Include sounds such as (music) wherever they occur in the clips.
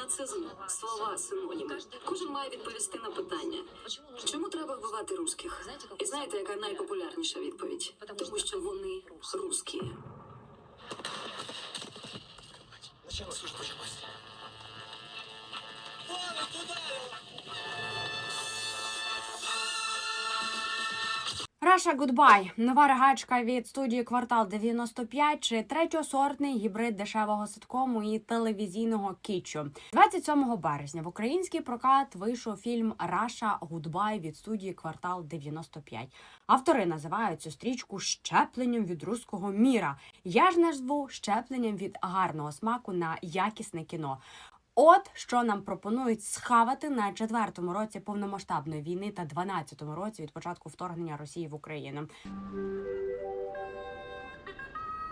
Нацизм слова синоніми. Кожен має відповісти на питання. Чому треба вбивати русських? І знаєте, яка найпопулярніша відповідь? Тому що вони русські. Раша Гудбай. Нова регачка від студії Квартал 95 чи третьосортний гібрид дешевого ситкому і телевізійного кітчу. 27 березня в український прокат вийшов фільм Раша Гудбай від студії Квартал 95. Автори називають цю стрічку щепленням від руського міра. Я ж назву щепленням від гарного смаку на якісне кіно. От що нам пропонують схавати на четвертому році повномасштабної війни та 12-му році від початку вторгнення Росії в Україну.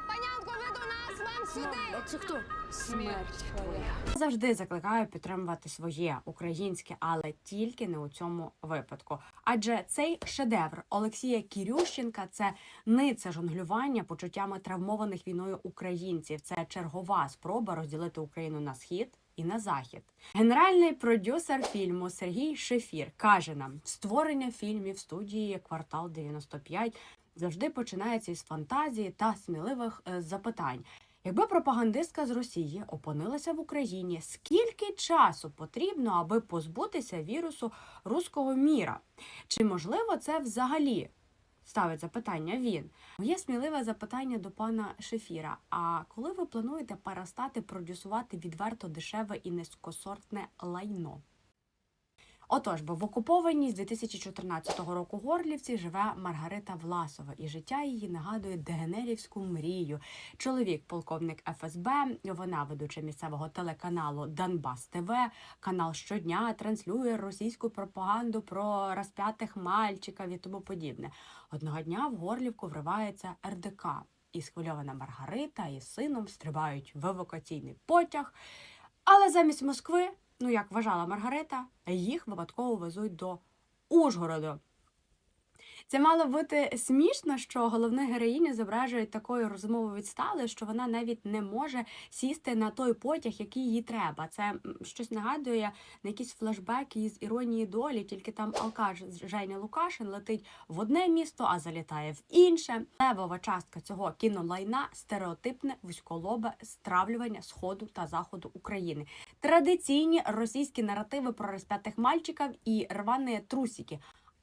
Панянко, ви до нас, вам сюди! А це хто? Смерть твоя. Завжди закликаю підтримувати своє українське, але тільки не у цьому випадку. Адже цей шедевр Олексія Кірющенка це ниця жонглювання почуттями травмованих війною українців. Це чергова спроба розділити Україну на схід. І на захід генеральний продюсер фільму Сергій Шефір каже нам: створення фільмів студії Квартал 95 завжди починається із фантазії та сміливих е, запитань. Якби пропагандистка з Росії опинилася в Україні, скільки часу потрібно, аби позбутися вірусу руського міра? Чи можливо це взагалі? Ставить запитання він. Моє сміливе запитання до пана Шефіра. А коли ви плануєте перестати продюсувати відверто дешеве і низькосортне лайно? Отож, бо в окупованій з 2014 року Горлівці живе Маргарита Власова, і життя її нагадує дегенерівську мрію. Чоловік, полковник ФСБ, вона ведуча місцевого телеканалу Донбас ТВ. Канал щодня транслює російську пропаганду про розп'ятих мальчиків і тому подібне. Одного дня в Горлівку вривається РДК. І схвильована Маргарита і сином стрибають в евакуаційний потяг. Але замість Москви, ну як вважала Маргарита, їх випадково везуть до Ужгороду. Це мало бути смішно, що головну героїню зображують такою розумово відсталою, що вона навіть не може сісти на той потяг, який їй треба. Це щось нагадує на якісь флешбеки із іронії долі, тільки там алкаш Женя Лукашин летить в одне місто, а залітає в інше. Левова частка цього кінолайна стереотипне вузьколобе стравлювання сходу та заходу України. Традиційні російські наративи про розп'ятих мальчиків і рвані трусики.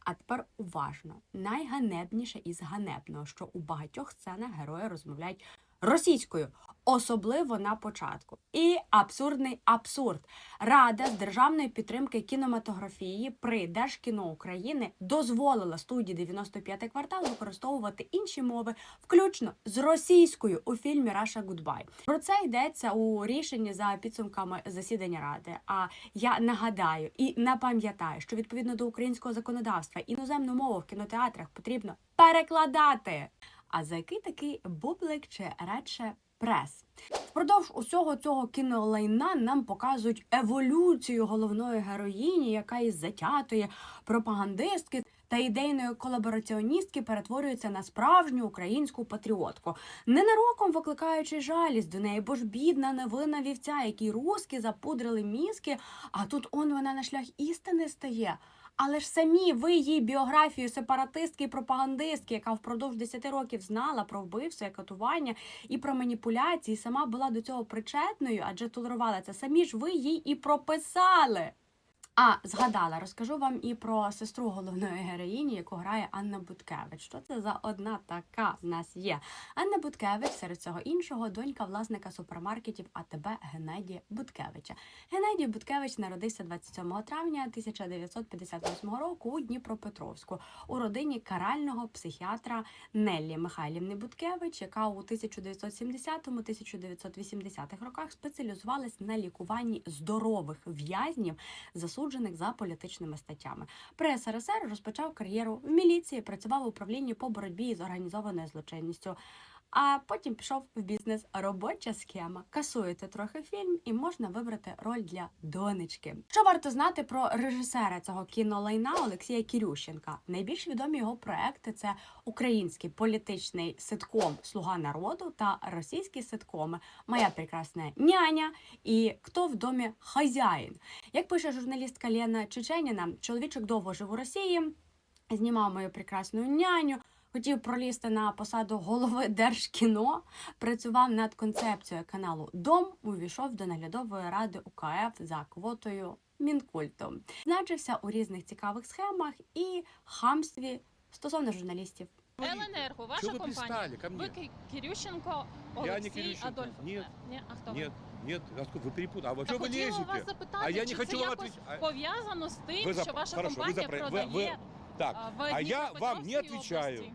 А тепер уважно. Найганебніше із ганебного, що у багатьох сценах герої розмовляють російською, особливо на початку. І абсурдний абсурд. Рада з державної підтримки кінематографії при Держкіно України дозволила студії 95 квартал використовувати інші мови, включно з російською у фільмі Раша Гудбай. Про це йдеться у рішенні за підсумками засідання ради. А я нагадаю і напам'ятаю, що відповідно до українського законодавства іноземну мову в кінотеатрах потрібно перекладати. А за який такий бублик чи радше прес? Впродовж усього цього кінолайна нам показують еволюцію головної героїні, яка із затятої пропагандистки та ідейної колабораціоністки перетворюється на справжню українську патріотку, ненароком викликаючи жалість до неї, бо ж бідна невинна вівця, якій руски запудрили мізки, а тут он вона на шлях істини стає. Але ж самі ви її біографію сепаратистки і пропагандистки, яка впродовж 10 років знала про вбивство і катування і про маніпуляції, сама була до цього причетною, адже толерувала це. Самі ж ви їй і прописали. А згадала, розкажу вам і про сестру головної героїні, яку грає Анна Буткевич. Що це за одна така в нас є? Анна Буткевич, серед цього іншого, донька власника супермаркетів АТБ Геннадія Буткевича. Геннадій Буткевич народився 27 травня 1958 року у Дніпропетровську у родині карального психіатра Неллі Михайлівни Буткевич, яка у 1970-1980 роках спеціалізувалась на лікуванні здорових в'язнів, засуджених за політичними статтями. При СРСР розпочав кар'єру в міліції, працював в управлінні по боротьбі з організованою злочинністю. А потім пішов в бізнес. Робоча схема. Касуєте трохи фільм, і можна вибрати роль для донечки. Що варто знати про режисера цього кінолайна Олексія Кірющенка? Найбільш відомі його проекти це український політичний ситком Слуга народу та російські ситкоми Моя прекрасна няня і Хто в домі хазяїн. Як пише журналістка Лена Чеченіна, чоловічок довго жив у Росії, знімав мою прекрасну няню Хотів пролізти на посаду голови (laughs) Держкіно, працював над концепцією каналу Дом, увійшов до наглядової ради УКФ за квотою Мінкульту. Значився у різних цікавих схемах і хамстві стосовно журналістів. Еленерго, ваша Чего вы компанія. пристали ко Ви мне? Ки- Кирющенко, Я Олексій, не Кирющенко. Адольф. Нет. Ні, а хто ви? Нет, нет, а сколько вы перепутали? А вы Та что вы хотіла вас лезете? запитати, А я не чи хочу це вам якось отвечать. А- пов'язано з тим, Вы за- що ваша хорошо, вы компанія запра- вы- продає вы- Так, а, в а я вам не Дніпропетровській отвечаю. області.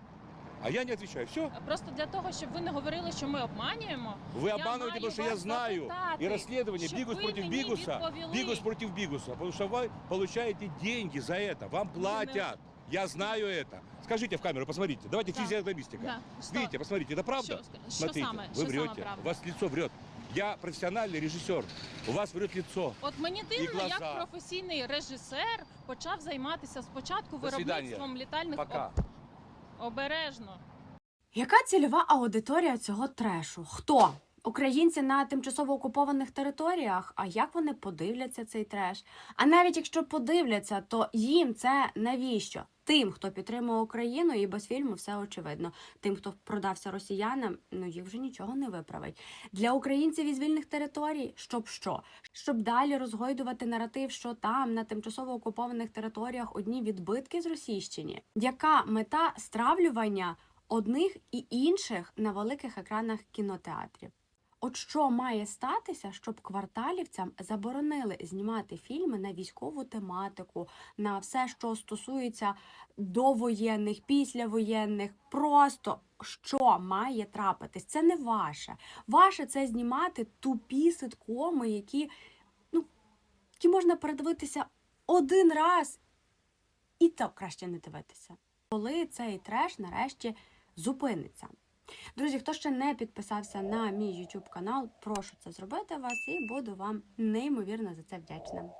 А я не отвечаю. Все? Просто для того, щоб ви не говорили, що ми обманюємо. Вы Я обманываете, маю потому что я вас знаю. запитати, И расследование щоб Бигус ви против мені Бигуса. відповіли. Бигус против Бигуса. Потому что вы получаете деньги за это. Вам платят. Я знаю это. Скажите в камеру, посмотрите. Давайте Да. физиогномистика. Да, що? Видите, посмотрите, это правда? Що, ск- що Смотрите, саме? вы що саме врете. правда? У вас лицо врет. Я профессиональный режиссер. У вас врет лицо. От мені дивно, глаза. як професійний режисер почав займатися спочатку До свидання. виробництвом літальних Пока. об- обережно. Яка цільова аудиторія цього трешу? Хто? Українці на тимчасово окупованих територіях. А як вони подивляться цей треш? А навіть якщо подивляться, то їм це навіщо? Тим, хто підтримує Україну, і без фільму все очевидно. Тим, хто продався росіянам, ну їх вже нічого не виправить. Для українців із вільних територій, щоб що? Щоб далі розгойдувати наратив, що там на тимчасово окупованих територіях одні відбитки з Російщині. Яка мета стравлювання одних і інших на великих екранах кінотеатрів. От що має статися, щоб кварталівцям заборонили знімати фільми на військову тематику, на все, що стосується довоєнних, післявоєнних, просто що має трапитись? Це не ваше. Ваше це знімати тупі ситкоми, які, ну, які можна передивитися один раз, і то краще не дивитися. Коли цей треш нарешті зупиниться. Друзі, хто ще не підписався на мій YouTube канал, прошу це зробити вас і буду вам неймовірно за це вдячна.